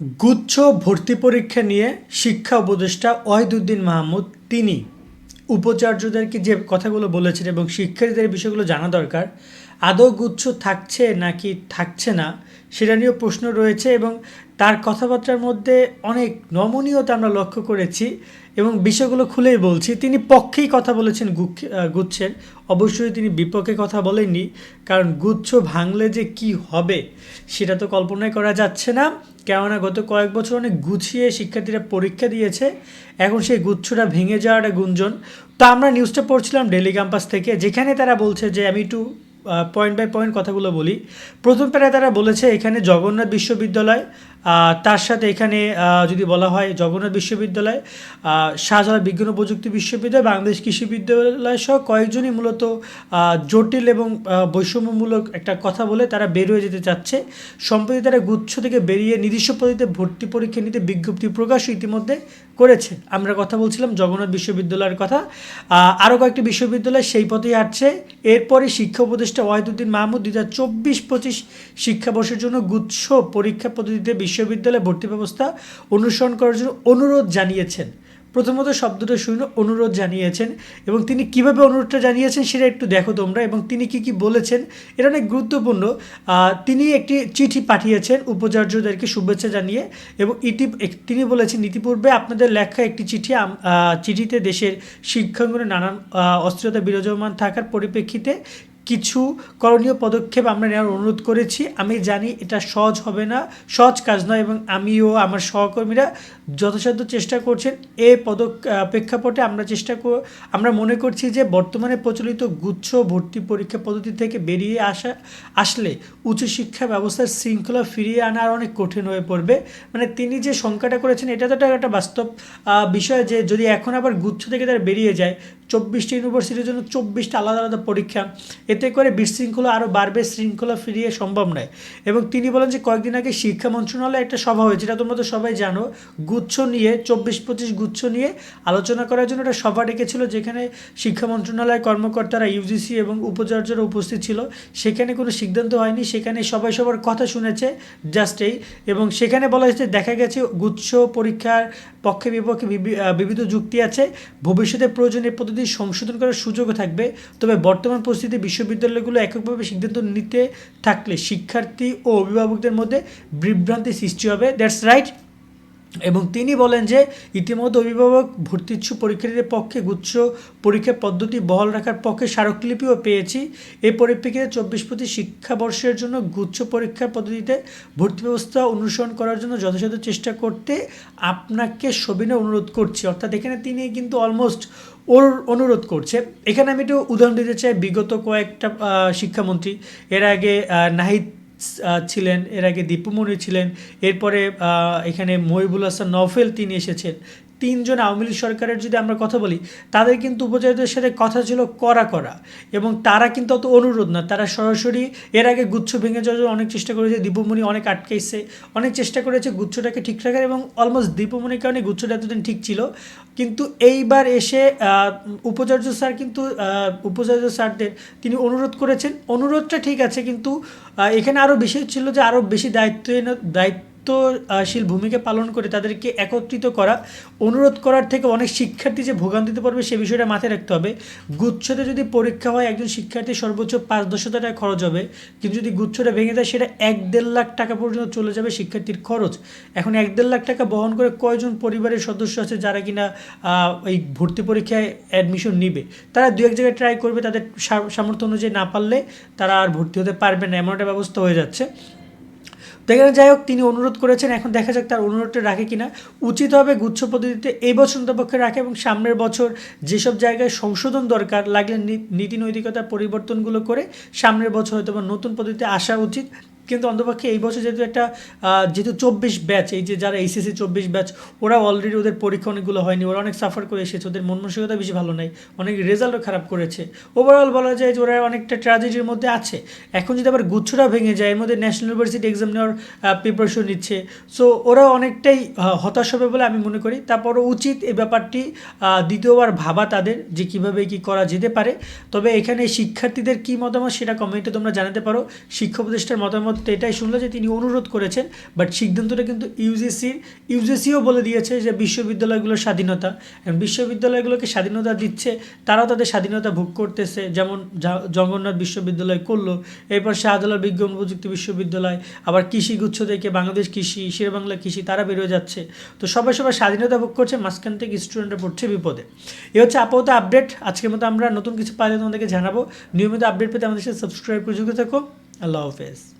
গুচ্ছ ভর্তি পরীক্ষা নিয়ে শিক্ষা উপদেষ্টা ওয়াহিদুদ্দিন মাহমুদ, তিনি উপাচার্যদেরকে যে কথাগুলো বলেছেন এবং শিক্ষার্থীদের বিষয়গুলো জানা দরকার আদৌ গুচ্ছ থাকছে নাকি থাকছে না, সেটা নিয়েও প্রশ্ন রয়েছে এবং তার কথাবার্তার মধ্যে অনেক নমনীয়তা আমরা লক্ষ্য করেছি এবং বিষয়গুলো খুলেই বলছি। তিনি পক্ষেই কথা বলেছেন গুচ্ছ- গুচ্ছের। অবশ্যই তিনি বিপক্ষে কথা বলেননি, কারণ গুচ্ছ ভাঙলে যে কি হবে সেটা তো কল্পনাই করা যাচ্ছে না। কেননা গত কয়েক বছর অনেক গুছিয়ে শিক্ষার্থীরা পরীক্ষা দিয়েছে, এখন সেই গুচ্ছটা ভেঙে যাওয়ার একটা গুঞ্জন। তো আমরা নিউজটা পড়ছিলাম ডেলি ক্যাম্পাস থেকে, যেখানে তারা বলছে যে, আমি একটু পয়েন্ট বাই পয়েন্ট কথাগুলো বলি। প্রথম প্যারায় তারা বলেছে এখানে জগন্নাথ বিশ্ববিদ্যালয় তার সাথে এখানে যদি বলা হয় জগন্নাথ বিশ্ববিদ্যালয় শাহজালাল বিজ্ঞান ও প্রযুক্তি বিশ্ববিদ্যালয়, বাংলাদেশ কৃষি বিদ্যালয় সহ কয়েকজনই মূলত জটিল এবং বৈষম্যমূলক একটা কথা বলে তারা বের হয়ে যেতে চাচ্ছে। সম্প্রতি তারা গুচ্ছ থেকে বেরিয়ে নির্দিষ্ট পদ্ধতিতে ভর্তি পরীক্ষা নিতে বিজ্ঞপ্তি প্রকাশ ইতিমধ্যে করেছে। আমরা কথা বলছিলাম জগন্নাথ বিশ্ববিদ্যালয়ের কথা। আরও কয়েকটি বিশ্ববিদ্যালয় সেই পথেই হাঁটছে। এরপরে শিক্ষা উপদেষ্টা ওয়াহিদুদ্দিন মাহমুদ দু হাজার চব্বিশ পঁচিশ শিক্ষাবর্ষের জন্য গুচ্ছ পরীক্ষা পদ্ধতিতে বিশ্ববিদ্যালয়ে ভর্তি ব্যবস্থা অনুসরণ করার জন্য অনুরোধ জানিয়েছেন। প্রথমত শব্দটা শুনে অনুরোধ জানিয়েছেন এবং তিনি কীভাবে অনুরোধটা জানিয়েছেন সেটা একটু দেখো তোমরা এবং তিনি কি কি বলেছেন এটা অনেক গুরুত্বপূর্ণ। তিনি একটি চিঠি পাঠিয়েছেন উপাচার্যদেরকে শুভেচ্ছা জানিয়ে এবং ইতি তিনি বলেছেন, ইতিপূর্বে আপনাদের লেখা একটি চিঠি চিঠিতে দেশের শিক্ষাঙ্গনে নানান অস্থিরতা বিরাজমান থাকার পরিপ্রেক্ষিতে কিছু করণীয় পদক্ষেপ আমরা নেওয়ার অনুরোধ করেছি। আমি জানি এটা সহজ হবে না, সহজ কাজ নয় এবং আমিও আমার সহকর্মীরা যথাসাধ্য চেষ্টা করছেন। এ পদক প্রেক্ষাপটে আমরা চেষ্টা আমরা মনে করছি যে বর্তমানে প্রচলিত গুচ্ছ ভর্তি পরীক্ষা পদ্ধতি থেকে বেরিয়ে আসা, আসলে উচ্চশিক্ষা ব্যবস্থার শৃঙ্খলা ফিরিয়ে আনা আর অনেক কঠিন হয়ে পড়বে। মানে তিনি যে শঙ্কাটা করেছেন, এটা তো একটা বাস্তব বিষয় যে যদি এখন আবার গুচ্ছ থেকে তারা বেরিয়ে যায় চব্বিশটা ইউনিভার্সিটির জন্য চব্বিশটা আলাদা আলাদা পরীক্ষা। এতে করে বিশৃঙ্খলা আরও বাড়বে, শৃঙ্খলা ফিরিয়ে সম্ভব নয়। এবং তিনি বলেন যে, কয়েকদিন আগে শিক্ষা মন্ত্রণালয়ে একটা সভা হয়েছে যেটা তোমরা তো সবাই জানো। গুচ্ছ নিয়ে, চব্বিশ পঁচিশ গুচ্ছ নিয়ে আলোচনা করার জন্য একটা সভা ডেকেছিল, যেখানে শিক্ষা মন্ত্রণালয়ের কর্মকর্তারা ইউজিসি এবং উপাচার্যরা উপস্থিত ছিল। সেখানে কোনো সিদ্ধান্ত হয়নি, সেখানে সবাই সবার কথা শুনেছে জাস্ট এই। এবং সেখানে বলা হয়েছে, দেখা গেছে, গুচ্ছ পরীক্ষার পক্ষে বিপক্ষে বিবিধ যুক্তি আছে। ভবিষ্যতে প্রয়োজনীয় পদ্ধতি সংশোধন করার সুযোগও থাকবে। তবে বর্তমান পরিস্থিতিতে বিশ্ববিদ্যালয়গুলো এককভাবে সিদ্ধান্ত নিতে থাকলে শিক্ষার্থী ও অভিভাবকদের মধ্যে বিভ্রান্তি সৃষ্টি হবে। দ্যাটস রাইট এবং তিনি বলেন যে ইতিমধ্যে অভিভাবক ভর্তি ইচ্ছুক পরীক্ষার্থীদের পক্ষে গুচ্ছ পরীক্ষা পদ্ধতি বহাল রাখার পক্ষে স্মারকলিপিও পেয়েছি। এই পরিপ্রেক্ষিতে চব্বিশ প্রতি শিক্ষাবর্ষের জন্য গুচ্ছ পরীক্ষার পদ্ধতিতে ভর্তি ব্যবস্থা অনুসরণ করার জন্য যথাযথ চেষ্টা করতে আপনাকে সবিনয় অনুরোধ করছি। অর্থাৎ এখানে তিনি কিন্তু অলমোস্ট ওর অনুরোধ করছে। এখানে আমি একটু উদাহরণ দিতে চাই। বিগত কয়েকটা শিক্ষামন্ত্রী। এর আগে নাহিদ ছিলেন এর আগে দীপুমণি ছিলেন। এরপরে এখানে মহিবুল হাসান নফেল তিনি এসেছেন। তিনজন আওয়ামী লীগ সরকারের যদি আমরা কথা বলি, তাদের কিন্তু উপজাতিদের সাথে কথা ছিল করা করা এবং তারা কিন্তু অত অনুরোধ না। তারা সরাসরি এর আগে গুচ্ছ ভেঙে যাওয়ার অনেক চেষ্টা করেছে, দীপমণি অনেক আটকাইছে, অনেক চেষ্টা করেছে গুচ্ছটাকে ঠিক রাখার এবং অলমোস্ট দীপমণির কারণে গুচ্ছটা এতদিন ঠিক ছিল। কিন্তু এইবার এসে উপাচার্য স্যার কিন্তু উপাচার্য স্যারদের তিনি অনুরোধ করেছেন। অনুরোধটা ঠিক আছে, কিন্তু এখানে আরও বেশি ছিল যে আরও বেশি দায়িত্ব দায়িত্ব দায়িত্বশীল ভূমিকা পালন করে তাদেরকে একত্রিত করা, অনুরোধ করার থেকে অনেক শিক্ষার্থী যে ভোগান্তিতে পড়বে সে বিষয়টা মাথায় রাখতে হবে। গুচ্ছতে যদি পরীক্ষা হয়, একজন শিক্ষার্থী সর্বোচ্চ পাঁচ দশ টাকা খরচ হবে। কিন্তু যদি গুচ্ছটা ভেঙে যায়, সেটা এক দেড় লাখ টাকা পর্যন্ত চলে যাবে শিক্ষার্থীর খরচ। এখন এক দেড় লাখ টাকা বহন করে কয়জন পরিবারের সদস্য আছে যারা কিনা এই ভর্তি পরীক্ষায় অ্যাডমিশন নিবে? তারা দু এক জায়গায় ট্রাই করবে, তাদের সামর্থ্য অনুযায়ী না পারলে তারা আর ভর্তি হতে পারবে না। এমন একটা ব্যবস্থা হয়ে যাচ্ছে। তো এখানে যাই হোক, তিনি অনুরোধ করেছেন, এখন দেখা যাক তার অনুরোধটা রাখে কিনা। উচিত হবে গুচ্ছ পদ্ধতিতে এই বছর পক্ষে রাখে এবং সামনের বছর যেসব জায়গায় সংশোধন দরকার লাগলে নীতি নৈতিকতার পরিবর্তনগুলো করে সামনের বছর হয়তো নতুন পদ্ধতিতে আসা উচিত। কিন্তু অন্তপক্ষে এই বছর যেহেতু একটা যেহেতু চব্বিশ ব্যাচ এই যে যারা এইচএসসি চব্বিশ ব্যাচ ওরা অলরেডি ওদের পরীক্ষা অনেকগুলো হয়নি, ওরা অনেক সাফার করে এসেছে, ওদের মন মানসিকতা বেশি ভালো নাই, অনেক রেজাল্টও খারাপ করেছে। ওভারঅল বলা যায় যে ওরা অনেকটা ট্র্যাজেডির মধ্যে আছে। এখন যদি আবার গুচ্ছটা ভেঙে যায়, এর মধ্যে ন্যাশনাল ইউনিভার্সিটি এক্সাম নেওয়ার প্রিপারেশন নিচ্ছে সো ওরা অনেকটাই হতাশ হবে বলে আমি মনে করি। তারপরও উচিত এই ব্যাপারটি দ্বিতীয়বার ভাবা তাদের যে কীভাবে কি করা যেতে পারে। তবে এখানে শিক্ষার্থীদের কি মতামত সেটা কমেন্টে তোমরা জানাতে পারো। শিক্ষা উপদেষ্টার মতামত মুহূর্তে এটাই শুনলো যে তিনি অনুরোধ করেছেন বাট সিদ্ধান্তটা কিন্তু ইউজিসির ইউজিসিও বলে দিয়েছে যে বিশ্ববিদ্যালয়গুলোর স্বাধীনতা বিশ্ববিদ্যালয়গুলোকে স্বাধীনতা দিচ্ছে, তারাও তাদের স্বাধীনতা ভোগ করতেছে, যেমন জগন্নাথ বিশ্ববিদ্যালয় করল, এরপর শাহজালাল বিজ্ঞান প্রযুক্তি বিশ্ববিদ্যালয়, আবার কৃষি গুচ্ছ থেকে বাংলাদেশ কৃষি শেরবাংলা কৃষি, তারা বেরোয় যাচ্ছে। তো সবাই সবাই স্বাধীনতা ভোগ করছে, মাঝখান থেকে স্টুডেন্টরা পড়ছে বিপদে। এ হচ্ছে আপাতত আপডেট আজকের মতো আমরা নতুন কিছু পাইলে তোমাদেরকে জানাব। নিয়মিত আপডেট পেতে আমাদের সাথে সাবস্ক্রাইব করে যুক্ত থাকো। আল্লাহ হাফেজ।